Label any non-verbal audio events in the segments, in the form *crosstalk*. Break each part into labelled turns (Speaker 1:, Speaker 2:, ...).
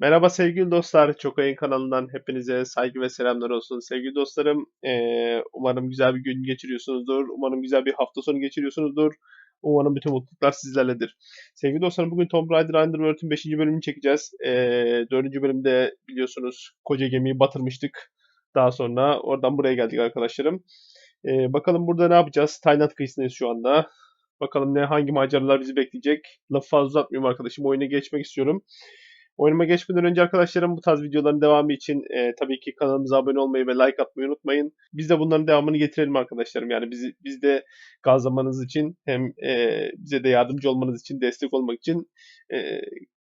Speaker 1: Merhaba sevgili dostlar, Çok Ayın kanalından hepinize saygı ve selamlar olsun. Sevgili dostlarım, eee, umarım güzel bir gün geçiriyorsunuzdur. Umarım güzel bir hafta sonu geçiriyorsunuzdur. Umarım bütün mutluluklar sizlerledir. Sevgili dostlarım, bugün Tomb Raider Underworld'ün 5. bölümünü çekeceğiz. Eee 4. bölümde biliyorsunuz koca gemiyi batırmıştık. Daha sonra oradan buraya geldik arkadaşlarım. Eee, bakalım burada ne yapacağız? Tayland kıyısındayız şu anda. Bakalım ne hangi maceralar bizi bekleyecek. Lafı fazla uzatmıyorum arkadaşım. Oyuna geçmek istiyorum. Oyunuma geçmeden önce arkadaşlarım bu tarz videoların devamı için e, tabii ki kanalımıza abone olmayı ve like atmayı unutmayın. Biz de bunların devamını getirelim arkadaşlarım. Yani bizi biz de gazlamanız için hem e, bize de yardımcı olmanız için, destek olmak için e,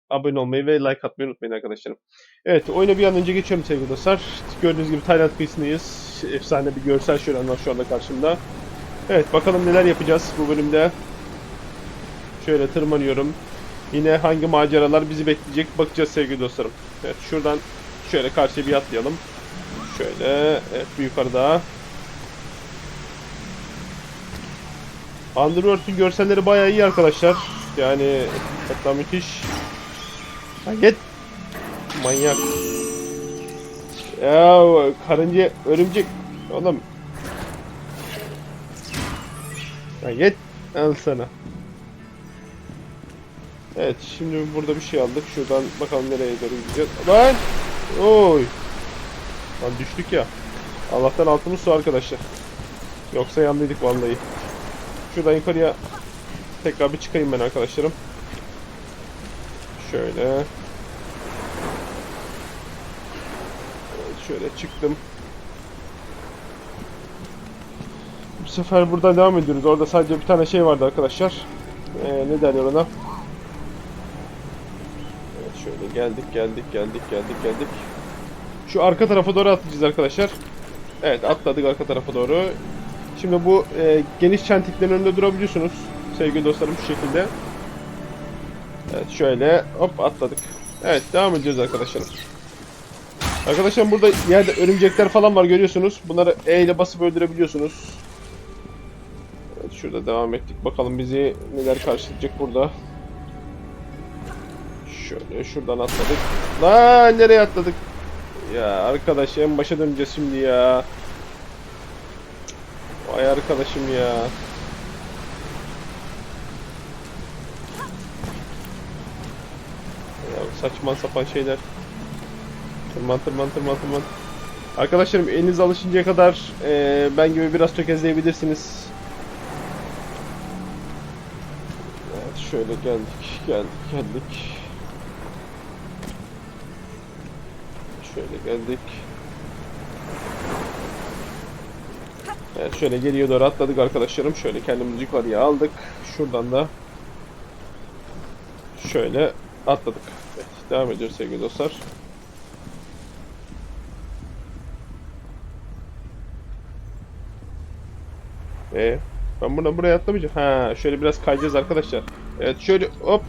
Speaker 1: abone olmayı ve like atmayı unutmayın arkadaşlarım. Evet oyuna bir an önce geçiyorum sevgili dostlar. Gördüğünüz gibi Tayland kıyısındayız. Efsane bir görsel şölen var şu anda karşımda. Evet bakalım neler yapacağız bu bölümde. Şöyle tırmanıyorum. Yine hangi maceralar bizi bekleyecek bakacağız sevgili dostlarım. Evet şuradan şöyle karşıya bir atlayalım. Şöyle evet bir yukarıda. Underworld'ün görselleri bayağı iyi arkadaşlar. Yani hatta müthiş. Git. Manyak. Ya karınca örümcek. Oğlum. Ha, git. Al sana. Evet şimdi burada bir şey aldık. Şuradan bakalım nereye doğru gideceğiz. Lan! Oy! Lan düştük ya. Allah'tan altımız su arkadaşlar. Yoksa yandıydık vallahi. Şuradan yukarıya tekrar bir çıkayım ben arkadaşlarım. Şöyle. Evet, şöyle çıktım. Bu sefer buradan devam ediyoruz. Orada sadece bir tane şey vardı arkadaşlar. Ee, ne derler ona? Geldik geldik geldik geldik geldik. Şu arka tarafa doğru atlayacağız arkadaşlar. Evet atladık arka tarafa doğru. Şimdi bu e, geniş çentiklerin önünde durabiliyorsunuz. Sevgili dostlarım şu şekilde. Evet şöyle hop atladık. Evet devam edeceğiz arkadaşlarım. Arkadaşlar burada yerde örümcekler falan var görüyorsunuz. Bunları E ile basıp öldürebiliyorsunuz. Evet şurada devam ettik. Bakalım bizi neler karşılayacak burada. Şöyle şuradan atladık. Lan nereye atladık? Ya arkadaş en başa döneceğiz şimdi ya. Vay arkadaşım ya. Ya saçma sapan şeyler. Tırman tırman tırman tırman. Arkadaşlarım eliniz alışıncaya kadar eee, ben gibi biraz tökezleyebilirsiniz. Evet şöyle geldik geldik geldik. Şöyle geldik. Evet şöyle geriye doğru atladık arkadaşlarım. Şöyle kendimizi yukarıya aldık. Şuradan da şöyle atladık. Evet, devam ediyoruz sevgili dostlar. Ee, ben buradan buraya atlamayacağım. Ha, şöyle biraz kayacağız arkadaşlar. Evet şöyle hop.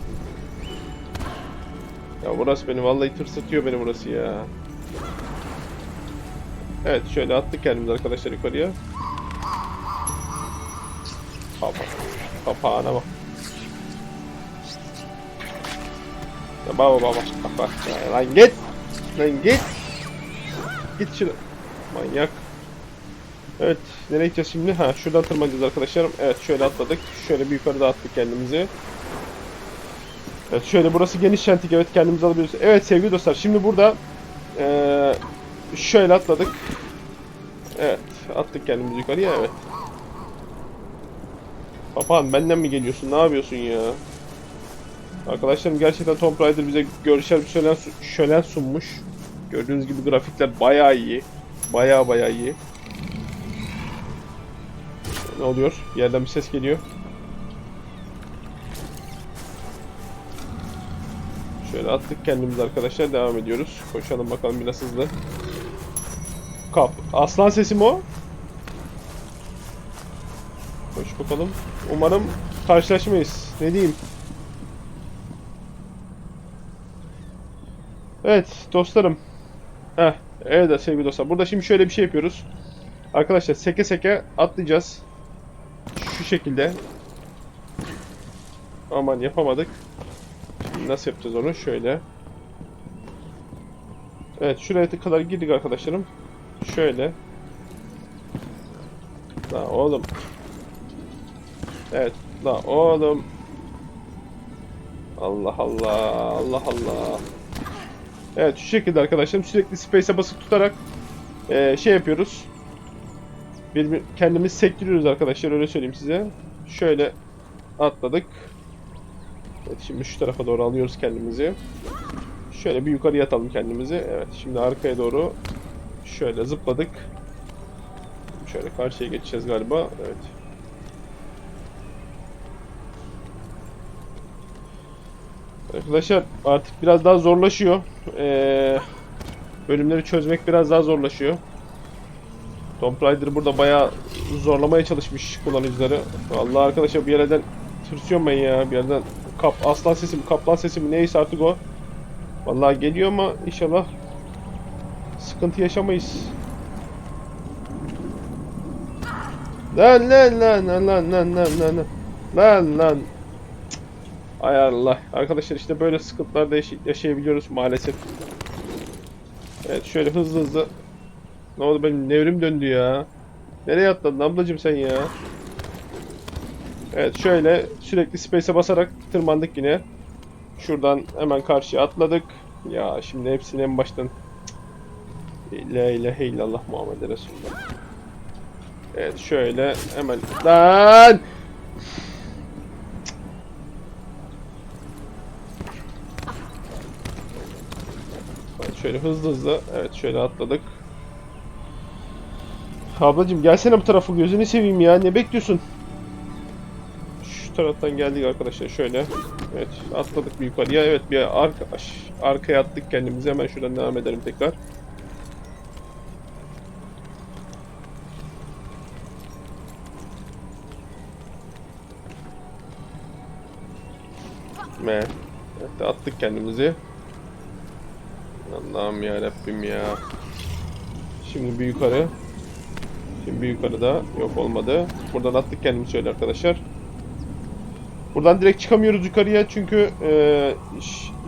Speaker 1: Ya burası beni vallahi tırsıtıyor beni burası ya. Evet şöyle attık kendimizi arkadaşlar yukarıya. Kapa. Kapağına bak. Ya baba baba. Bak. Ya, Lan git. Lan git. Git şunu. Manyak. Evet. Nereye gideceğiz şimdi? Ha şuradan tırmanacağız arkadaşlarım. Evet şöyle atladık. Şöyle bir yukarıda attık kendimizi. Evet şöyle burası geniş şentik. Evet kendimizi alabiliyoruz. Evet sevgili dostlar şimdi burada eee Şöyle atladık. Evet. Attık kendimizi yukarıya evet. Papağan benden mi geliyorsun? Ne yapıyorsun ya? Arkadaşlarım gerçekten Tomb Raider bize görsel bir şölen, şölen sunmuş. Gördüğünüz gibi grafikler bayağı iyi. Bayağı bayağı iyi. Ne oluyor? Bir yerden bir ses geliyor. Şöyle attık kendimizi arkadaşlar. Devam ediyoruz. Koşalım bakalım biraz hızlı. Kap. Aslan sesi mi o? Koş bakalım. Umarım karşılaşmayız. Ne diyeyim? Evet dostlarım. Heh, evet sevgili dostlar. Burada şimdi şöyle bir şey yapıyoruz. Arkadaşlar seke seke atlayacağız. Şu şekilde. Aman yapamadık. Nasıl yapacağız onu? Şöyle. Evet şuraya kadar girdik arkadaşlarım. Şöyle. La oğlum. Evet. La oğlum. Allah Allah. Allah Allah. Evet şu şekilde arkadaşlarım sürekli space'e basıp tutarak eee, şey yapıyoruz. Bir, kendimiz sektiriyoruz arkadaşlar öyle söyleyeyim size. Şöyle atladık. Evet şimdi şu tarafa doğru alıyoruz kendimizi. Şöyle bir yukarı atalım kendimizi. Evet şimdi arkaya doğru şöyle zıpladık. Şöyle karşıya geçeceğiz galiba. Evet. Arkadaşlar artık biraz daha zorlaşıyor. Ee, bölümleri çözmek biraz daha zorlaşıyor. Tomb Raider burada bayağı zorlamaya çalışmış kullanıcıları. Vallahi arkadaşlar bir yerden tırsıyorum ben ya. Bir yerden kap aslan sesi mi kaplan sesi mi neyse artık o. Vallahi geliyor ama inşallah sıkıntı yaşamayız. Lan lan lan lan lan lan lan lan lan. Ay Allah arkadaşlar işte böyle sıkıntılarda yaşay- yaşayabiliyoruz maalesef. Evet şöyle hızlı hızlı ne oldu benim nevrim döndü ya. Nereye atladın ablacım sen ya? Evet şöyle sürekli space'e basarak tırmandık yine. Şuradan hemen karşıya atladık. Ya şimdi hepsini en baştan. La ilahe illallah Muhammed Resulullah. Evet şöyle hemen lan şöyle hızlı hızlı evet şöyle atladık. Ablacım gelsene bu tarafa gözünü seveyim ya ne bekliyorsun? Şu taraftan geldik arkadaşlar şöyle. Evet atladık bir yukarıya. Evet bir arka, arkaya attık kendimizi. Hemen şuradan devam edelim tekrar. Me. Evet attık kendimizi. Allah'ım ya Rabbim ya. Şimdi bir yukarı. Şimdi bir yukarıda. Yok olmadı. Buradan attık kendimizi şöyle arkadaşlar. Buradan direkt çıkamıyoruz yukarıya çünkü e,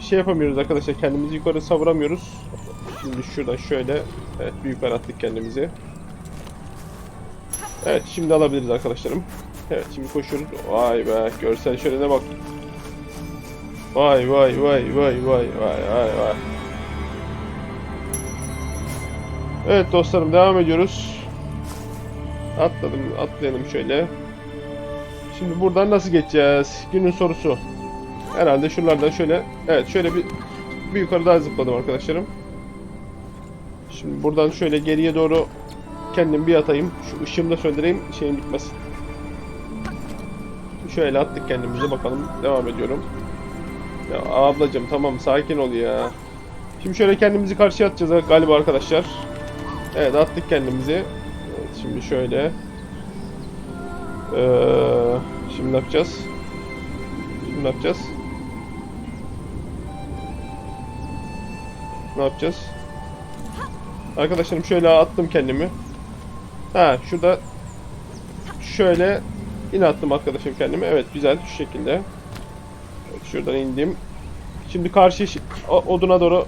Speaker 1: şey yapamıyoruz arkadaşlar. Kendimizi yukarı savuramıyoruz. Şimdi şuradan şöyle evet bir yukarı attık kendimizi. Evet şimdi alabiliriz arkadaşlarım. Evet şimdi koşuyoruz. Vay be görsel şöyle ne bak. Vay vay vay vay vay vay vay vay. Evet dostlarım devam ediyoruz. Atladım atlayalım şöyle. Şimdi buradan nasıl geçeceğiz? Günün sorusu. Herhalde şuralardan şöyle evet şöyle bir bir yukarı daha zıpladım arkadaşlarım. Şimdi buradan şöyle geriye doğru kendim bir atayım. Şu ışığımı da söndüreyim şeyim bitmesin. Şöyle attık kendimizi bakalım devam ediyorum. Ya ablacım tamam sakin ol ya. Şimdi şöyle kendimizi karşıya atacağız galiba arkadaşlar. Evet attık kendimizi. Evet, şimdi şöyle. Ee, şimdi ne yapacağız? Şimdi ne yapacağız? Ne yapacağız? Arkadaşlarım şöyle attım kendimi. Ha şurada şöyle yine attım arkadaşım kendimi. Evet güzel şu şekilde. Şuradan indim. Şimdi karşı oduna doğru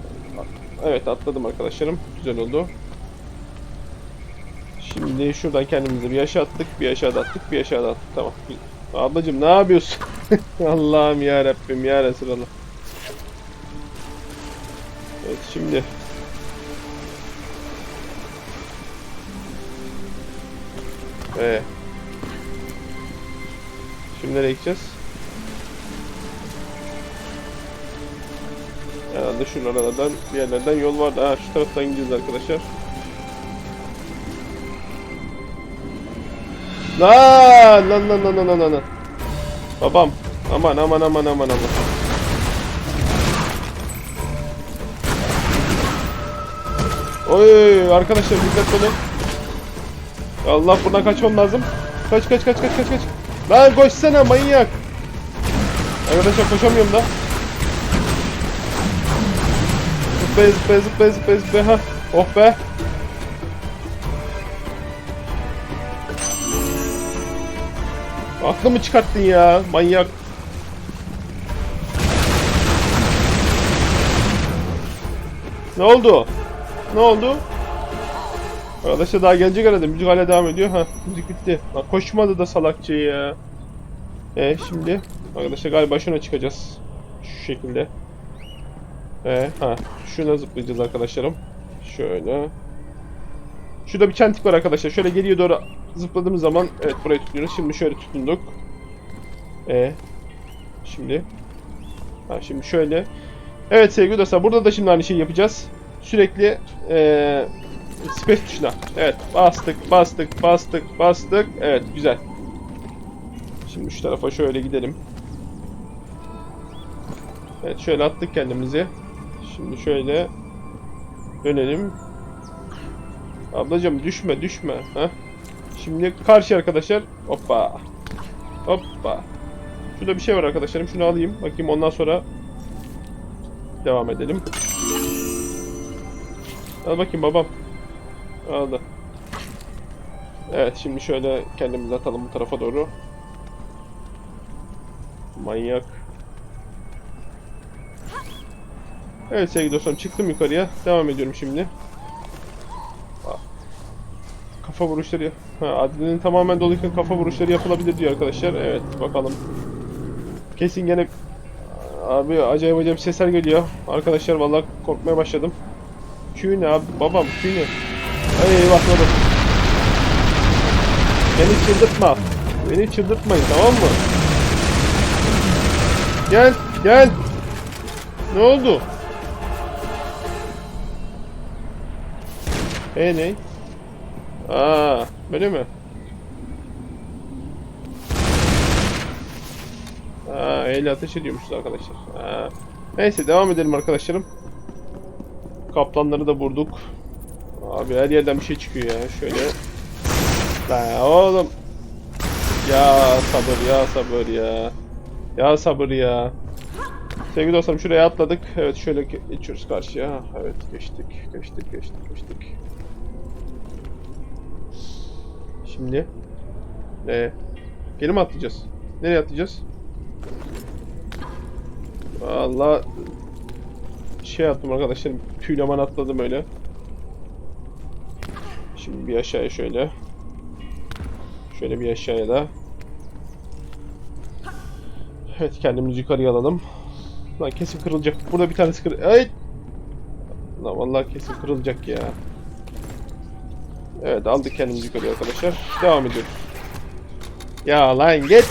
Speaker 1: evet atladım arkadaşlarım. Güzel oldu. Şimdi şuradan kendimizi bir aşağı attık, bir aşağı attık, bir aşağı attık. Tamam. Ablacım ne yapıyorsun? *laughs* Allah'ım ya Rabbim ya Resulallah. Evet şimdi Ee. Şimdi nereye gideceğiz? Herhalde şuralardan bir yerlerden yol vardı. Ha şu taraftan gideceğiz arkadaşlar. Lan lan lan lan lan lan. Babam. Aman aman aman aman aman. Oy arkadaşlar dikkat olun. Allah buradan kaçmam lazım. Kaç kaç kaç kaç kaç kaç. Lan koşsana manyak. Arkadaşlar koşamıyorum da. Zıplaya zıplaya zıplaya zıplaya zıplaya. Ha. Oh be. Aklımı çıkarttın ya manyak. Ne oldu? Ne oldu? Arkadaşlar daha gelecek herhalde. Müzik hala devam ediyor. Ha müzik bitti. Lan koşmadı da salakça ya. E şimdi arkadaşlar galiba şuna çıkacağız. Şu şekilde. E ha şuna zıplayacağız arkadaşlarım. Şöyle. Şurada bir çentik var arkadaşlar. Şöyle geriye doğru zıpladığımız zaman evet burayı tutuyoruz. Şimdi şöyle tutunduk. E şimdi ha şimdi şöyle. Evet sevgili dostlar burada da şimdi aynı şeyi yapacağız. Sürekli eee space tuşuna. Evet bastık bastık bastık bastık. Evet güzel. Şimdi şu tarafa şöyle gidelim. Evet şöyle attık kendimizi. Şimdi şöyle dönelim. Ablacım düşme düşme. Ha? Şimdi karşı arkadaşlar. Hoppa. Hoppa. Şurada bir şey var arkadaşlarım. Şunu alayım. Bakayım ondan sonra devam edelim. Al bakayım babam. Aldı. Evet şimdi şöyle kendimizi atalım bu tarafa doğru. Manyak. Evet sevgili dostlarım çıktım yukarıya. Devam ediyorum şimdi. Kafa vuruşları... Ha, adlinin tamamen doluyken kafa vuruşları yapılabilir diyor arkadaşlar. Evet bakalım. Kesin gene... Abi acayip acayip sesler geliyor. Arkadaşlar vallahi korkmaya başladım. Q ne abi? Babam Q ne? Ay bakmadım. Beni çıldırtma. Beni çıldırtmayın tamam mı? Gel gel. Ne oldu? E ne? Aa, böyle mi? Aa, el ateş ediyormuşuz arkadaşlar. Aa. Neyse devam edelim arkadaşlarım. Kaplanları da vurduk. Abi her yerden bir şey çıkıyor ya. Şöyle. La oğlum. Ya sabır ya sabır ya. Ya sabır ya. Sevgili dostlarım şuraya atladık. Evet şöyle ge- geçiyoruz karşıya. Evet geçtik. Geçtik geçtik geçtik. Şimdi. Ne? Geri mi atlayacağız? Nereye atlayacağız? Valla şey yaptım arkadaşlar tüyleman atladım öyle. Şimdi bir aşağıya şöyle. Şöyle bir aşağıya da. Evet kendimizi yukarıya alalım. Lan kesin kırılacak. Burada bir tanesi kır... Ay! Lan vallahi kesin kırılacak ya. Evet aldık kendimizi yukarıya arkadaşlar. Devam ediyoruz. Ya lan git.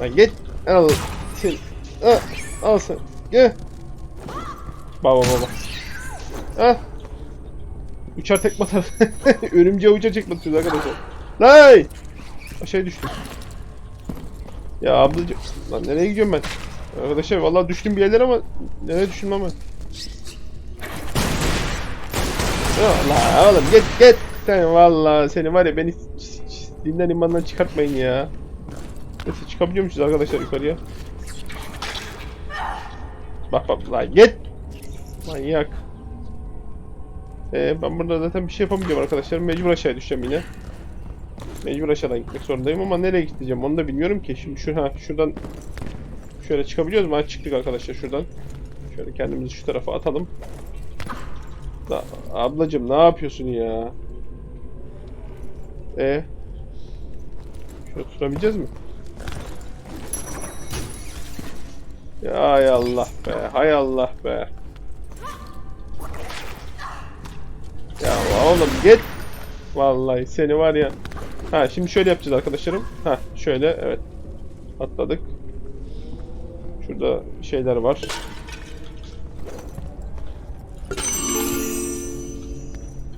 Speaker 1: Lan git. Al. Sen. Al. Al sen. Gel. Baba baba. Ah. Uçar tekme atar. *laughs* Örümceğe uçar tekme atıyoruz arkadaşlar. Lay! Aşağıya düştüm. Ya ablacığım. Lan nereye gidiyorum ben? Arkadaşlar vallahi düştüm bir yerlere ama nereye düştüm ama. Allah oğlum git git. Sen vallahi seni var ya beni dinden imandan çıkartmayın ya. Neyse çıkabiliyormuşuz arkadaşlar yukarıya. Bak bak lan git. Manyak. Ee, ben burada zaten bir şey yapamayacağım arkadaşlar. Mecbur aşağıya düşeceğim yine. Mecbur aşağıdan gitmek zorundayım ama nereye gideceğim onu da bilmiyorum ki. Şimdi şu ha şuradan şöyle çıkabiliyoruz mu? Ha, çıktık arkadaşlar şuradan. Şöyle kendimizi şu tarafa atalım. Ablacım ne yapıyorsun ya? E Şöyle tutabileceğiz mi? Hay Allah be, hay Allah be. Ya oğlum git. Vallahi seni var ya. Ha şimdi şöyle yapacağız arkadaşlarım. Ha şöyle evet. Atladık. Şurada şeyler var.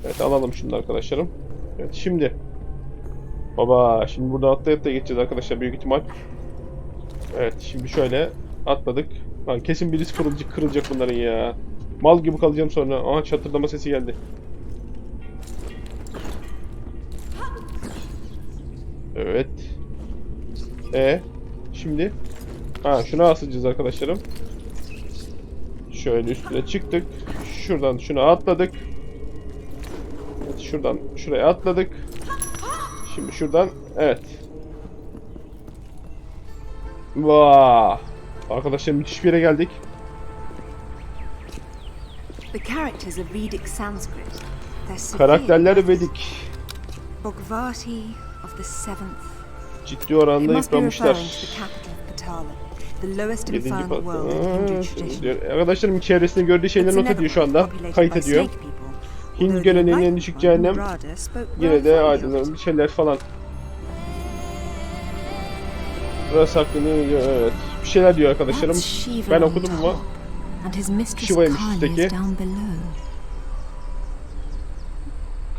Speaker 1: Evet alalım şimdi arkadaşlarım. Evet şimdi. Baba şimdi burada atlayıp da geçeceğiz arkadaşlar büyük ihtimal. Evet şimdi şöyle atladık. Lan kesin birisi kırılacak, kırılacak bunların ya. Mal gibi kalacağım sonra. Aha çatırdama sesi geldi. Evet. E şimdi ha şunu asacağız arkadaşlarım. Şöyle üstüne çıktık. Şuradan şunu atladık. Evet, şuradan şuraya atladık. Şimdi şuradan evet. Vaa! Arkadaşlar müthiş bir yere geldik.
Speaker 2: The characters are Vedic Sanskrit. They're severe.
Speaker 1: Karakterler Vedik.
Speaker 2: Bhagavati of the seventh.
Speaker 1: Ciddi oranda
Speaker 2: lowest
Speaker 1: Yedinci
Speaker 2: infernal
Speaker 1: pat.
Speaker 2: world in Hindu
Speaker 1: Aa,
Speaker 2: tradition.
Speaker 1: diyor. Arkadaşlarım çevresinde gördüğü şeyleri not ediyor şu anda. Kayıt ediyor.
Speaker 2: The
Speaker 1: geleneğinin en düşük cehennem yine de
Speaker 2: it.
Speaker 1: bir şeyler falan. Burası hakkında evet. Bir şeyler diyor arkadaşlarım. Ben okudum
Speaker 2: mistress
Speaker 1: Shiva'ymış üstteki.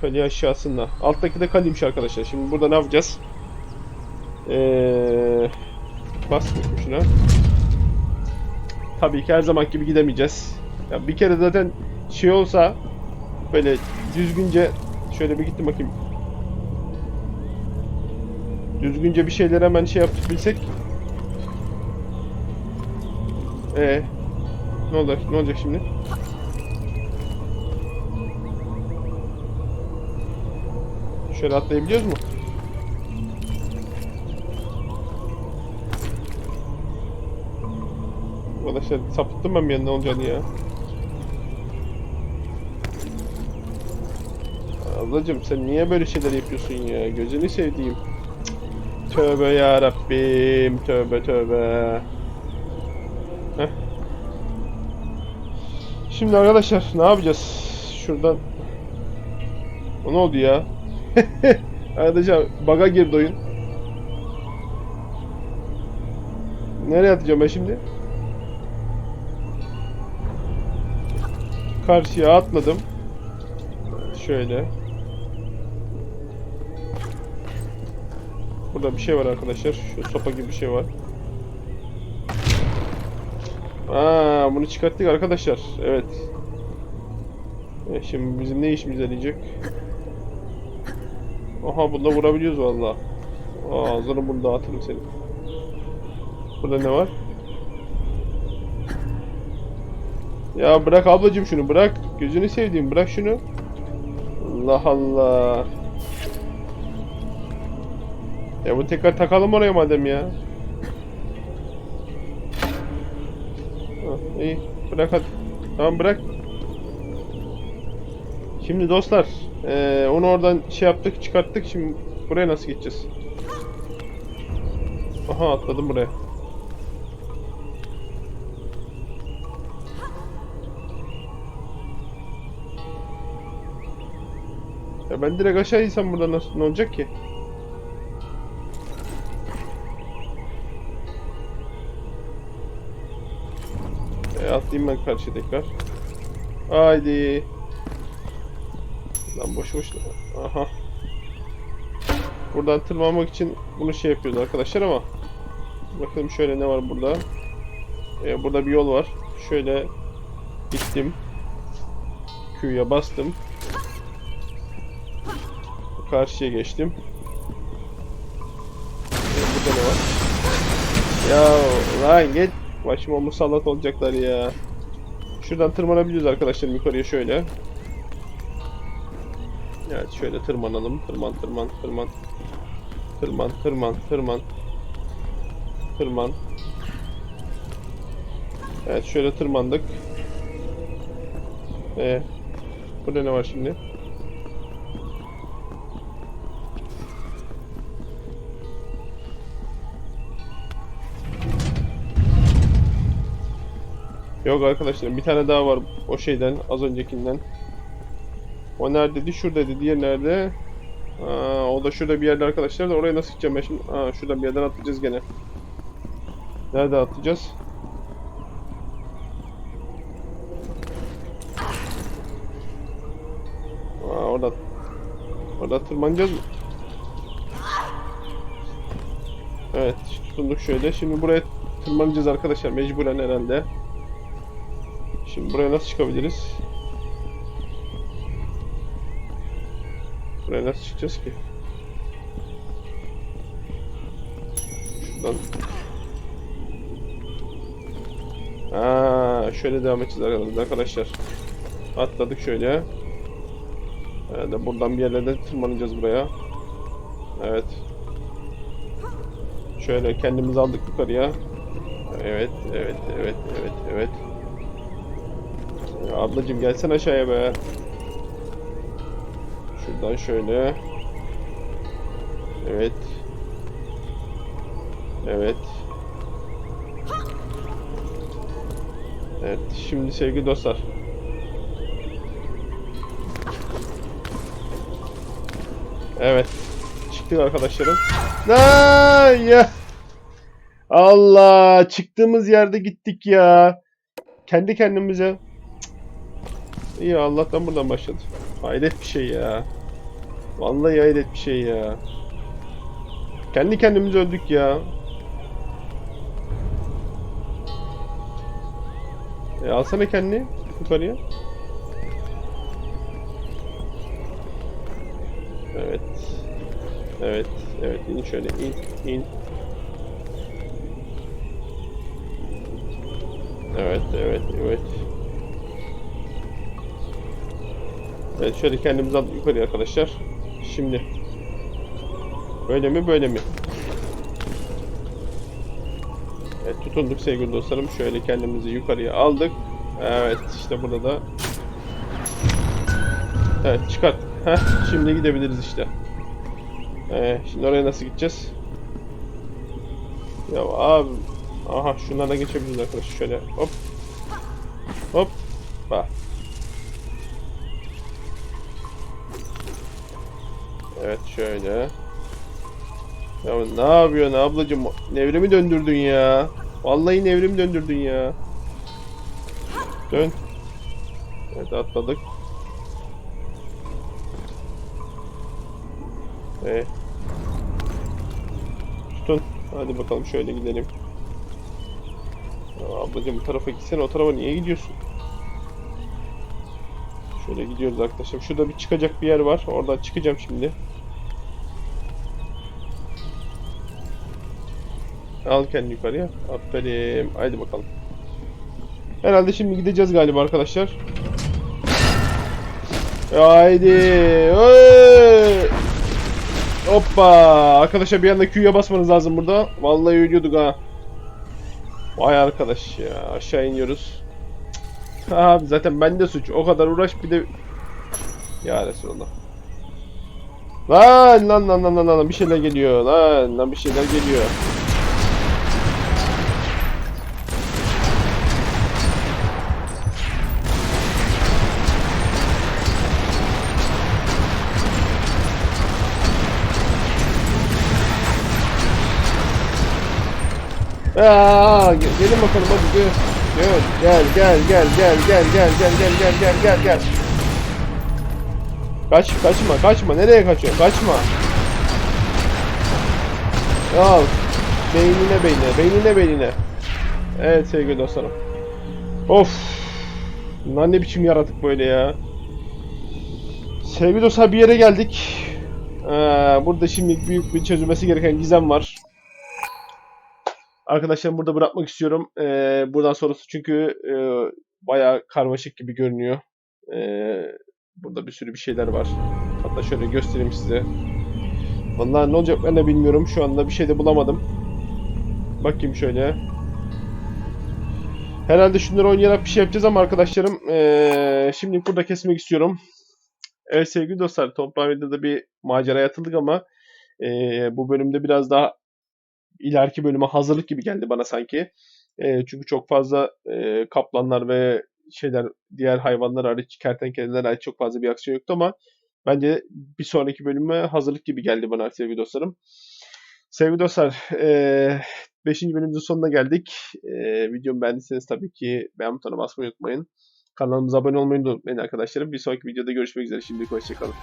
Speaker 1: Kali aşağısında. Alttaki de Kali'ymiş arkadaşlar. Şimdi burada ne yapacağız? Ee, bas şuna. Tabii ki her zaman gibi gidemeyeceğiz. Ya bir kere zaten şey olsa böyle düzgünce şöyle bir gittim bakayım. Düzgünce bir şeyler hemen şey yapıp bilsek. Ee, ne olacak? Ne olacak şimdi? Şöyle atlayabiliyoruz mu? Arkadaşlar sapıttım ben bir yandan olacağını ya. Ablacım sen niye böyle şeyler yapıyorsun ya? Gözünü sevdiğim. Tövbe ya Rabbim. Tövbe tövbe. Heh. Şimdi arkadaşlar ne yapacağız? Şuradan. O ne oldu ya? *laughs* Arkadaşlar baga girdi oyun. Nereye atacağım ben şimdi? Karşıya atladım. Şöyle. Burada bir şey var arkadaşlar. Şu sopa gibi bir şey var. Aa, bunu çıkarttık arkadaşlar. Evet. E, şimdi bizim ne işimize yarayacak? Aha bunda vurabiliyoruz valla. Ağzını bunu dağıtırım seni. Burada ne var? Ya bırak ablacım şunu bırak. Gözünü sevdiğim bırak şunu. Allah Allah. Ya bu tekrar takalım oraya madem ya. Ha, iyi bırak hadi. Tamam bırak. Şimdi dostlar, eee, onu oradan şey yaptık, çıkarttık. Şimdi buraya nasıl gideceğiz? Aha atladım buraya. Ya ben direkt aşağı insem burada nasıl ne olacak ki? Atlayayım ben karşıya tekrar. Haydi. Lan boş boş. Aha. Buradan tırmanmak için bunu şey yapıyoruz arkadaşlar ama bakalım şöyle ne var burada. Ee, burada bir yol var. Şöyle gittim. Q'ya bastım. Karşıya geçtim. Ee, burada ne var? Ya lan git. Başıma musallat olacaklar ya. Şuradan tırmanabiliyoruz arkadaşlar yukarıya şöyle. Evet şöyle tırmanalım. Tırman tırman tırman. Tırman tırman tırman. Tırman. Evet şöyle tırmandık. Ee, burada ne var şimdi? Yok arkadaşlar bir tane daha var o şeyden az öncekinden. O neredeydi? Şuradaydı. Diğer nerede? Aa, o da şurada bir yerde arkadaşlar da oraya nasıl gideceğim ben şimdi? Aa, şuradan bir yerden atlayacağız gene. Nerede atlayacağız? Aa, orada. Orada tırmanacağız mı? Evet, tutunduk şöyle. Şimdi buraya tırmanacağız arkadaşlar mecburen herhalde. Şimdi buraya nasıl çıkabiliriz? Buraya nasıl çıkacağız ki? Şuradan. Aa, şöyle devam edeceğiz arkadaşlar. Atladık şöyle. Evet, buradan bir yerlerden tırmanacağız buraya. Evet. Şöyle kendimizi aldık yukarıya. Evet, evet, evet, evet, evet. Ablacım gelsen aşağıya be. Şuradan şöyle. Evet. Evet. Evet, şimdi sevgili dostlar. Evet. Çıktık arkadaşlarım. Aa, ya. Allah, çıktığımız yerde gittik ya. Kendi kendimize. İyi Allah'tan buradan başladı. Hayret bir şey ya. Vallahi hayret bir şey ya. Kendi kendimize öldük ya. E alsana kendini yukarıya. Evet. Evet. Evet. in şöyle. in in. Evet. Evet. Evet. Evet. Şöyle kendimizi yukarıya arkadaşlar. Şimdi. Böyle mi? Böyle mi? Evet tutunduk sevgili dostlarım. Şöyle kendimizi yukarıya aldık. Evet işte burada da. Evet çıkart. Heh, şimdi gidebiliriz işte. Ee, şimdi oraya nasıl gideceğiz? Ya abi. Aha şunlardan geçebiliriz arkadaşlar. Şöyle. Hop. Evet şöyle. Ya ne yapıyorsun ablacım? Nevrimi döndürdün ya. Vallahi nevrimi döndürdün ya. Dön. Evet atladık. Ee. Tutun. Hadi bakalım şöyle gidelim. Ya ablacım bu tarafa gitsene o tarafa niye gidiyorsun? Şöyle gidiyoruz arkadaşlar. Şurada bir çıkacak bir yer var. Oradan çıkacağım şimdi. Al kendini yukarıya. Aferin. Haydi bakalım. Herhalde şimdi gideceğiz galiba arkadaşlar. Haydi. Oy! Hoppa. Arkadaşlar bir anda Q'ya basmanız lazım burada. Vallahi ölüyorduk ha. Vay arkadaş ya. Aşağı iniyoruz. Abi zaten bende suç. O kadar uğraş bir de... Ya Resulallah. Lan lan lan lan lan lan bir şeyler geliyor. Lan lan bir şeyler geliyor. Aa, ge- gelin bakalım hadi gel. Gel gel gel gel gel gel gel gel gel gel gel gel. Kaç kaçma kaçma nereye kaçıyorsun kaçma. Al. Beynine beynine beynine beynine. Evet sevgili dostlarım. Of. Lan ne biçim yaratık böyle ya. Sevgili dostlar bir yere geldik. Ee, burada şimdi büyük bir çözülmesi gereken gizem var. Arkadaşlarım burada bırakmak istiyorum. Ee, buradan sonrası çünkü e, bayağı karmaşık gibi görünüyor. Ee, burada bir sürü bir şeyler var. Hatta şöyle göstereyim size. Vallahi ne olacak ben de bilmiyorum. Şu anda bir şey de bulamadım. Bakayım şöyle. Herhalde şunları oynayarak bir şey yapacağız ama arkadaşlarım ee, şimdi burada kesmek istiyorum. Evet sevgili dostlar Toprağı Video'da bir maceraya atıldık ama ee, bu bölümde biraz daha ileriki bölüme hazırlık gibi geldi bana sanki. E, çünkü çok fazla e, kaplanlar ve şeyler diğer hayvanlar hariç kertenkeleler hariç çok fazla bir aksiyon yoktu ama bence bir sonraki bölüme hazırlık gibi geldi bana sevgili dostlarım. Sevgili dostlar 5. bölümümüzün sonuna geldik. E, videomu beğendiyseniz tabii ki beğen butonuna basmayı unutmayın. Kanalımıza abone olmayı unutmayın arkadaşlarım. Bir sonraki videoda görüşmek üzere. Şimdilik hoşçakalın.